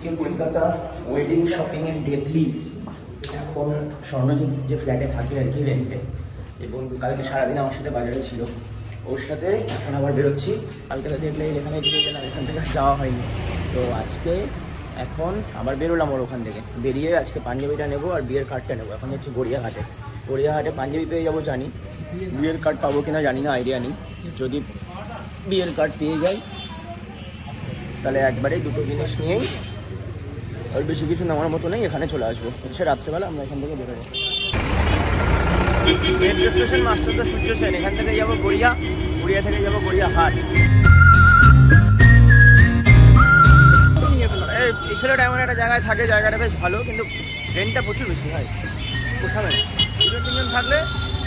আজকে Kolkata wedding shopping এর day three এখন স্বর্ণজিৎ যে ফ্ল্যাটে থাকে আর কি রেন্টে এবং কালকে সারাদিন আমার সাথে বাজারে ছিল। ওর সাথে এখন আবার বেরোচ্ছি। কালকে দেখলে এখানে গেলাম এখান থেকে যাওয়া হয়নি। তো আজকে এখন আবার বেরোলাম ওর ওখান থেকে। বেরিয়ে আজকে পাঞ্জাবিটা নেব আর বিয়ের কার্ডটা নেব। এখন হচ্ছে গড়িয়াহাটে। গড়িয়াহাটে পাঞ্জাবি পেয়ে যাব জানি। বিয়ের কার্ড পাবো কিনা জানি না আইডিয়া নেই। যদি বিয়ের কার্ড পেয়ে যাই, তাহলে একবারে দুটো জিনিস নিয়েই আর বেশি কিছু নেওয়ার মতো নেই, এখানে চলে আসব। হচ্ছে রাত্রেবেলা আমরা এখান থেকে বেরোবো রেলওয়ে স্টেশন মাস্টারদা সূর্য সেন, এখান থেকে যাব গড়িয়া গড়িয়া থেকে যাব গড়িয়া হাট। এই ছেলেটা এমন একটা জায়গায় থাকে, জায়গাটা বেশ ভালো, কিন্তু রেন্টটা প্রচুর বেশি হয়। না দুজন তিনজন থাকলে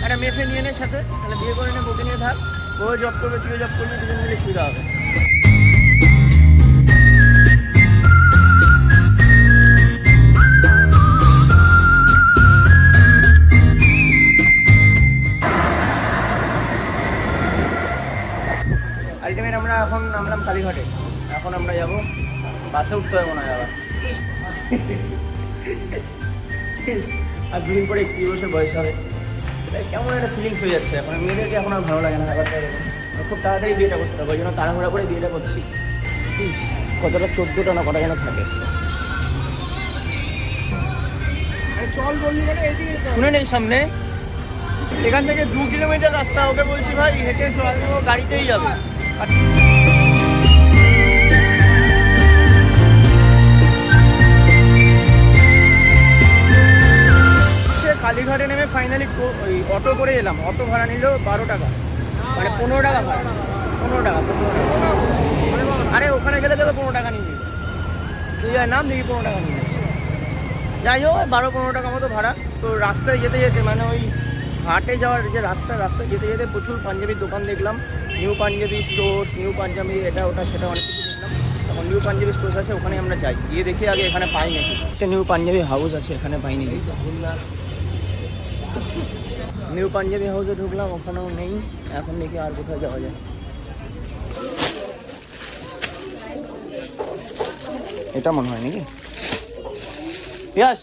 একটা মেয়ে ফেয়ে নিয়ে নে সাথে, তাহলে বিয়ে করে নে বকে নিয়ে থাক। ও জব করবে, তুইও জব করবি, দুজন মিলে সুবিধা হবে। এখন নামলাম কালীঘাটে। এখন আমরা যাব বাসে উঠতে হবে না আবার আর দুদিন পরে একত্রিশ বছর বয়স হবে। কেমন একটা ফিলিংস হয়ে যাচ্ছে। এখন মেয়েদেরকে এখন আর ভালো লাগে না ব্যাপারটা খুব তাড়াতাড়ি বিয়েটা করতে হবে ওই জন্য তাড়াহুড়া করে বিয়েটা করছি। কতটা চোদ্দোটা না কটা যেন থাকে। শুনে নেই সামনে। এখান থেকে দু কিলোমিটার রাস্তা। ওকে বলছি ভাই হেঁটে চল। গাড়িতেই যাবে। কালীঘাটে নেমে ফাইনালি ওই অটো করে এলাম। অটো ভাড়া নিল বারো টাকা। মানে পনেরো টাকা ভাড়া। পনেরো টাকা পনেরো টাকা। আরে, ওখানে গেলে তোকে পনেরো টাকা নিয়ে নিবি। তুই আর নাম দেখি পনেরো টাকা নিয়ে। যাই হোক, বারো পনেরো টাকা মতো ভাড়া। তো রাস্তায় যেতে যেতে মানে ওই হাটে যাওয়ার যে রাস্তা, রাস্তায় যেতে যেতে প্রচুর পাঞ্জাবির দোকান দেখলাম। New Punjabi stores new Punjabi এটা, ওটা, সেটা অনেক কিছু দেখলাম। তখন নিউ পাঞ্জাবি স্টোর্স আছে, ওখানে আমরা যাই। গিয়ে দেখি আগে এখানে পাই নাকি একটা নিউ পাঞ্জাবি হাউস আছে, এখানে পাইনি। নিউ পাঞ্জাবি হাউসে ঢুকলাম, ওখানেও নেই। এখন দেখি আর কোথায় যাওয়া যায়। এটা মনে হয় নাকি? ইয়াস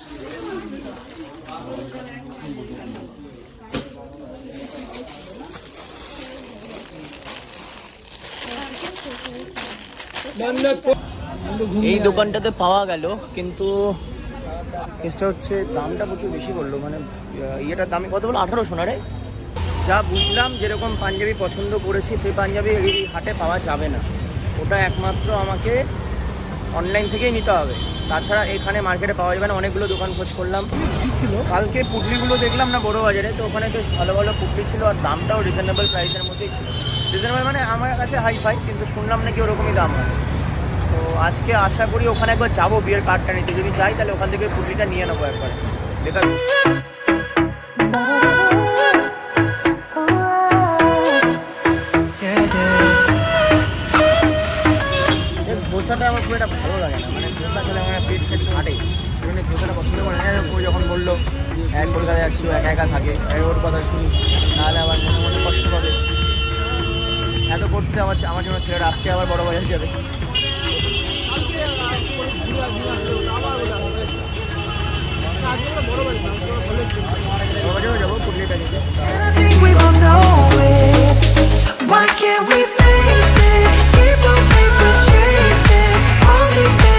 এই দোকানটাতে পাওয়া গেল, কিন্তু কেসটা হচ্ছে, দামটা প্রচুর বেশি করল মানে ইয়েটার দামে কত বলো আঠারোশো না রে? যা বুঝলাম যেরকম পাঞ্জাবি পছন্দ করেছি, সেই পাঞ্জাবি এই হাটে পাওয়া যাবে না। ওটা একমাত্র আমাকে অনলাইন থেকেই নিতে হবে। তাছাড়া এখানে মার্কেটে পাওয়া যাবে না, অনেকগুলো দোকান খোঁজ করলাম। ছিল কালকে পুটলিগুলো দেখলাম না, বড় বাজারে, তো ওখানে বেশ ভালো ভালো পুটলি ছিল আর দামটাও রিজনেবল প্রাইসের মধ্যেই ছিল। রিজনেবল মানে আমার কাছে হাই ফাই কিন্তু শুনলাম নাকি ওরকমই দাম হয়। তো আজকে আশা করি ওখানে একবার যাব বিয়ের কার্ডটা নিতে। যদি যাই, তাহলে ওখান থেকে পুটলিটা নিয়ে নেব একবার। ধোসাটা আমার একটা ভালো লাগে না। মানে পছন্দ করে না। যখন বলল এক ও একা একা থাকে ওর কথা তাহলে আবার কষ্ট এত আমার আমার জন্য ছেলেটা আজকে আবার বড় বাজার যাবে। Why can't we face it? Keep on paper chasing all these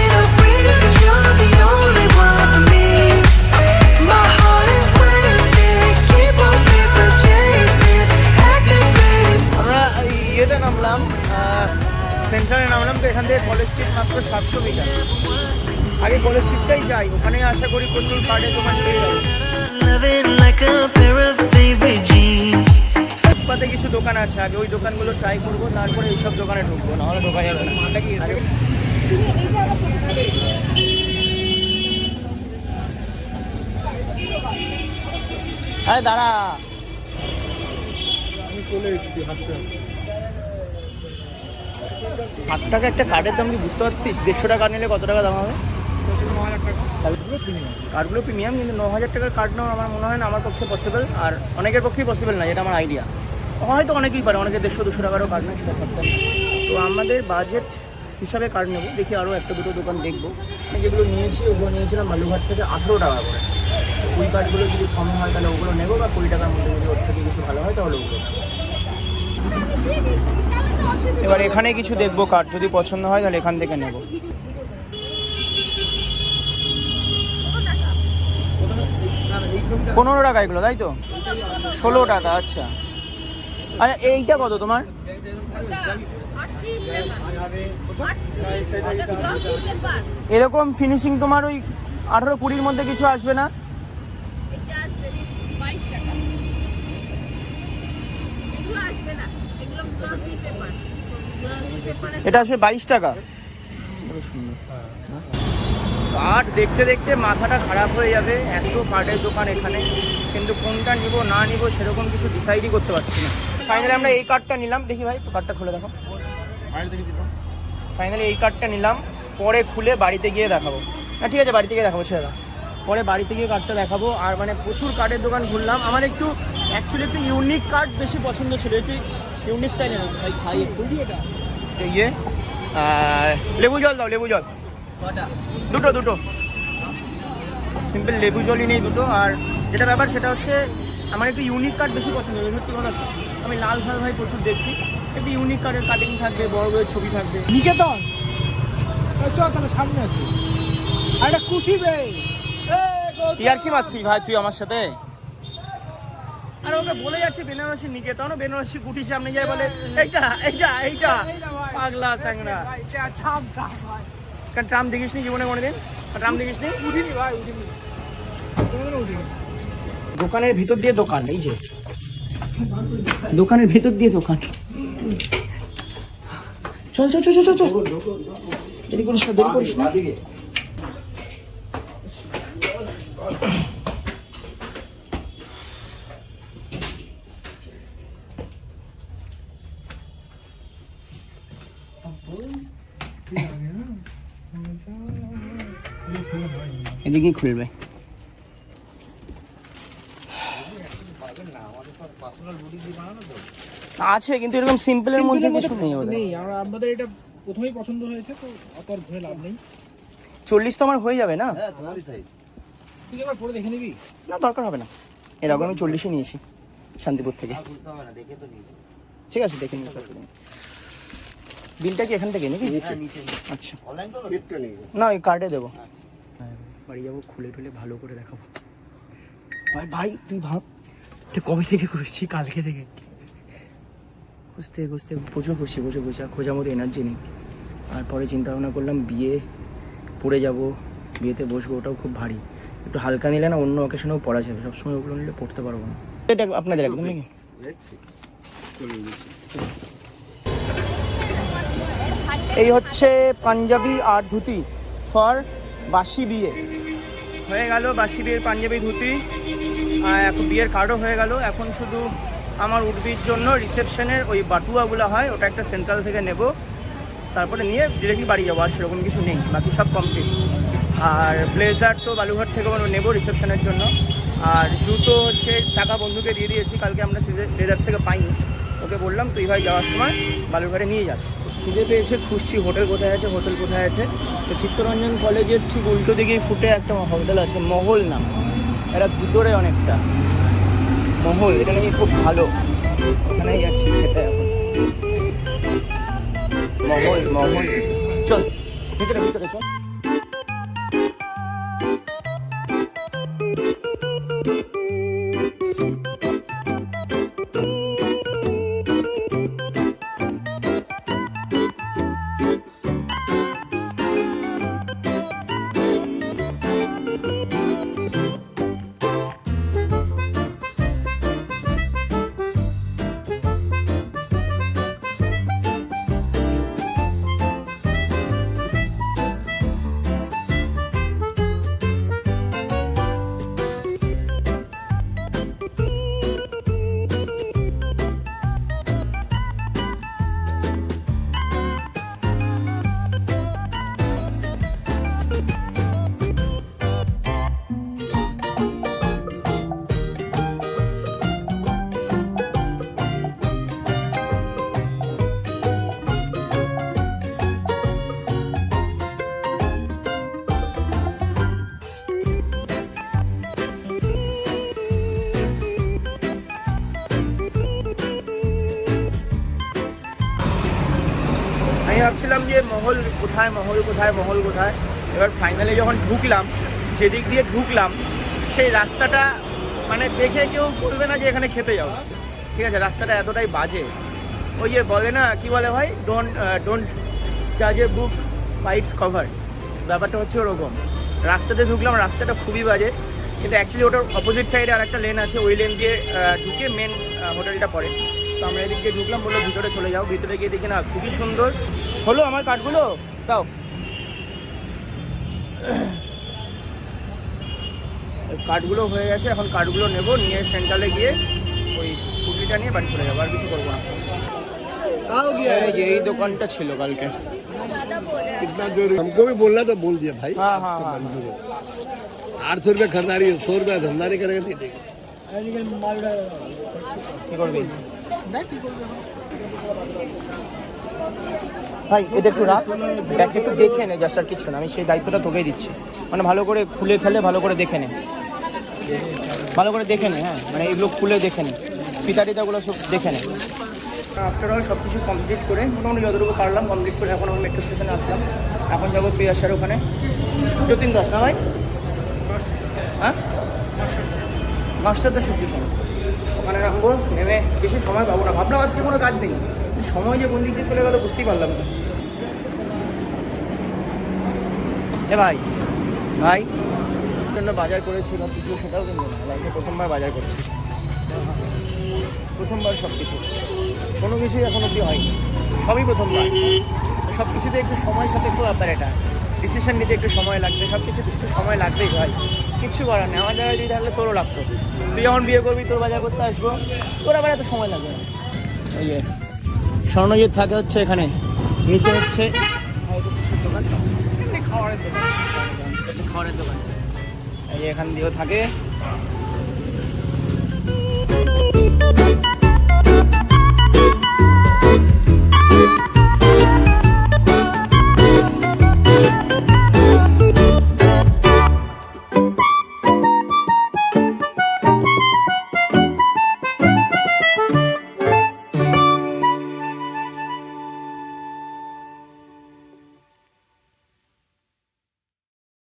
of favorite jeans. ফুটপাতে কিছু দোকান আছে, আগে ওই দোকানগুলো ট্রাই করব, তারপরে এইসব দোকানে ঢুকবো, নাহলে ঢোকা যাবে না। আরে দাঁড়া। আমি চলে এসেছি আট টাকা একটা কার্ডের দাম কি বুঝতে পারছিস? দেড়শো টাকা নিলে কত টাকা দাম হবে? কার্ডগুলো প্রিমিয়াম কিন্তু ন হাজার টাকার কার্ড নেওয়া আমার মনে হয় না, আমার পক্ষে পসিবল আর অনেকের পক্ষেই পসিবল না, যেটা আমার আইডিয়া হয়তো অনেকেই পারে, অনেকে দেড়শো, দুশো টাকারও কার্ড নেয়, সেটা সত্য। তো আমাদের বাজেট হিসাবে কার্ড নেব। দেখি আরও একটা, দুটো দোকান দেখব। যেগুলো নিয়েছি, ওগুলো নিয়েছিলাম বালুঘাট থেকে আঠেরো টাকা করে। ওই কার্ডগুলো যদি কম হয়, তাহলে ওগুলো নেব, বা কুড়ি টাকার মধ্যে যদি ওর থেকে কিছু ভালো হয়, তাহলে ওগুলো এবার এখানে কিছু দেখব কার্ড যদি পছন্দ হয়, তাহলে এখান থেকে নেব। পনেরো টাকা এগুলো, তাই তো? ষোলো টাকা আচ্ছা। আচ্ছা এইটা কত তোমার? এরকম ফিনিশিং তোমার ওই আঠারো কুড়ির মধ্যে কিছু আসবে না? এটা আসবে বাইশ টাকা। কার্ড দেখতে দেখতে মাথাটা খারাপ হয়ে যাবে, এত কার্ডের দোকান এখানে। কিন্তু কোনটা নিব, না নিব, সেরকম কিছু ডিসাইডই করতে পারছি না। ফাইনালি আমরা এই কার্ডটা নিলাম, দেখি ভাই কার্ডটা খুলে দেখো। ফাইনালি এই কার্ডটা নিলাম, পরে খুলে বাড়িতে গিয়ে দেখাবো। না ঠিক আছে, বাড়িতে গিয়ে দেখাবো দাও। পরে বাড়িতে গিয়ে কার্ডটা দেখাবো, আর মানে প্রচুর কার্ডের দোকান ঘুরলাম। আমার একটু অ্যাকচুয়ালি একটু ইউনিক কার্ড বেশি পছন্দ ছিল, একটু ইউনিক স্টাইলের ভাই, খাই একটু। লেবু জল দাও, লেবু জল। দুটো দুটো। সিম্পল লেবু জলই নেই দুটো আর যেটা ব্যাপার সেটা হচ্ছে আমার একটু ইউনিক কার্ড বেশি পছন্দ হয় সত্যি কথা আমি লাল ফাল ভাই প্রচুর দেখছি। একটু ইউনিক কার্ডের কাটিং থাকবে বড় বড় ছবি থাকবে। নিকেতন? চল তাহলে সামনে আছি আর একটা কুঠি বে। তুই আর কি পাচ্ছিস ভাই তুই আমার সাথে? আর ওকে বলে যাচ্ছে বেনারসি নিকেতন বেনারসি কুটির সামনে যায় বলে এইটা এইটা এইটা পাগলা স্যাংরা কারণ ট্রাম দেখিস নি জীবনে কোনোদিন? ট্রাম দেখিস নি উঠিনি ভাই উঠিনি। কোনোদিনও উঠিনি। দোকানের ভিতর দিয়ে দোকান এই যে। দোকানের ভিতর দিয়ে দোকান। চল চল চল চল চল দেরি করিস না দেরি করিস না। এদিকেই খুলবে। আছে কিন্তু এরকম সিম্পলের মধ্যে কিছু নেই ওদের। নেই আমরা আমাদের এটা প্রথমেই পছন্দ হয়েছে তো অত আর ঘুরে লাভ নেই। চল্লিশ তো আমার হয়ে যাবে না? তুই একবার পরে দেখে নিবি? না দরকার হবে না। এরকম আমি চল্লিশে নিয়েছি শান্তিপুর থেকে। ঠিক আছে দেখে নেই। বিলটা কি এখান থেকে নাকি? আচ্ছা। না ওই কার্ডে দেবো। হ্যাঁ, বাড়ি যাব খুলে টুলে ভালো করে দেখাবো। ভাই ভাই তুই ভাব। এটা কবে থেকে খুঁজছি? কালকে থেকে। খুঁজতে খুঁজতে প্রচুর খুঁজছি বসে বসে আর খোঁজার মতো এনার্জি নেই। আর পরে চিন্তা ভাবনা করলাম বিয়ে পড়ে যাব। বিয়েতে বসবো ওটাও খুব ভারী। একটু হালকা নিলে না অন্য অকেশনেও পড়া যাবে। সবসময় ওগুলো নিলে পড়তে পারব না। এটা আপনাদের একদম নাকি? এই হচ্ছে পাঞ্জাবি আর ধুতি ফর বাসি বিয়ে। হয়ে গেল বাসি বিয়ের পাঞ্জাবি ধুতি। আর এখন বিয়ের কার্ডও হয়ে গেল। এখন শুধু আমার উর্বির জন্য রিসেপশনের ওই বাটুয়াগুলো হয়, ওটা একটা সেন্ট্রাল থেকে নেব। তারপরে নিয়ে ডিরেক্টলি বাড়ি যাব, আর সেরকম কিছু নেই, বাকি সব কমপ্লিট আর ব্লেজার তো বালুঘাট থেকে আমরা নেব রিসেপশনের জন্য। আর জুতো হচ্ছে টাকা বন্ধুকে দিয়ে দিয়েছি, কালকে আমরা ব্লেজার্স থেকে পাইনি। ওকে বললাম, তুই ভাই যাওয়ার সময় বালুঘাটে নিয়ে যাস। খুঁজে পেয়েছে, খুঁজছি হোটেল কোথায় আছে, হোটেল কোথায় আছে। তো চিত্তরঞ্জন কলেজের ঠিক উল্টো দিকেই ফুটে একটা হোটেল আছে, মহল নাম। এটা ভিতরে অনেকটা। মহল, এটা নাকি খুব ভালো। ওখানেই যাচ্ছি খেতে এখন। মহল মহল। চল, ভিতরে ভিতরে, চল। ভাবছিলাম যে মহল কোথায় মহল কোথায় মহল কোথায়। এবার ফাইনালে যখন ঢুকলাম, যেদিক দিয়ে ঢুকলাম, সেই রাস্তাটা মানে দেখে কেউ বলবে না যে এখানে খেতে যাও। ঠিক আছে, রাস্তাটা এতটাই বাজে। ওই যে বলে না, কি বলে ভাই? ডোন্ট ডোন্ট জাজ এ বুক বাইটস কভার ব্যাপারটা হচ্ছে ওরকম। রাস্তাতে ঢুকলাম, রাস্তাটা খুবই বাজে। কিন্তু অ্যাকচুয়ালি ওটার অপোজিট সাইডে আর একটা লেন আছে, ওই লেন দিয়ে ঢুকে মেন হোটেলটা পড়ে। তো আমরা এদিক দিয়ে ঢুকলাম, বলল ভিতরে চলে যাও। ভিতরে গিয়ে দেখি না, খুবই সুন্দর। হলো আমার কাঠগুলো তাও এই কাঠগুলো হয়ে গেছে এখন কাঠগুলো নেবো নিয়ে সেন্ট্রালে গিয়ে ওই স্কুটিটা নিয়ে বাড়ি চলে যাবো আর কিছু করবো না এই যে এই দোকানটা ছিল কালকে कितना जोर हमको भी बोलना तो बोल दिया भाई हाँ हाँ हाँ आठ सौ रुपया खरीदारी है सौ रुपया धंधा नहीं करेगा नहीं देगा কি করবি ভাই, এটা একটু রাখ ব্যাগটা একটু দেখে নে জাস্ট আর কিছু না। আমি সেই দায়িত্বটা তোকেই দিচ্ছি। মানে ভালো করে খুলে খেলে ভালো করে দেখে নে। ভালো করে দেখে নে হ্যাঁ। মানে এগুলো খুলে দেখে নে। পিতা টিতাগুলো সব দেখে নে। আফটার অল সব কিছু কমপ্লিট করে, মোটামুটি যতটুকু পারলাম কমপ্লিট করে এখন আমি মেট্রো স্টেশনে আসলাম। এখন যাব প্রিয়াসার ওখানে। যতীন দাস না ভাই? হ্যাঁ? মাস্টার দাস সবজি ওখানে নামবো, নেমে বেশি সময় পাবো না। ভাবলাম আজকে কোনো কাজ নেই। সময় যে কোন দিক দিয়ে চলে গেলো বুঝতেই পারলাম না। এ ভাই ভাই। জন্য বাজার করেছি বা কিছু, সেটাও কিন্তু লাইফে প্রথমবার বাজার করছি। প্রথমবার সব কিছু কোনো কিছুই এখন অব্দি হয়নি। সবই প্রথমবার। সব কিছুতে একটু সময়ের সাথে একটু ব্যাপার এটা। ডিসিশন নিতে একটু সময় লাগবে। সব কিছুতে একটু সময় লাগবেই ভাই। কিচ্ছু করার নেই। আমার জায়গায় যদি থাকলে তোরও লাগতো। তুই যখন বিয়ে করবি, তোর বাজার করতে আসব। তোর আবার এত সময় লাগবে না। যে। স্বর্ণজিৎ থাকে হচ্ছে এখানে। নিচে হচ্ছে দোকান এমনি খাবারের দোকান খাবারের দোকান। এই এখান দিয়েও থাকে।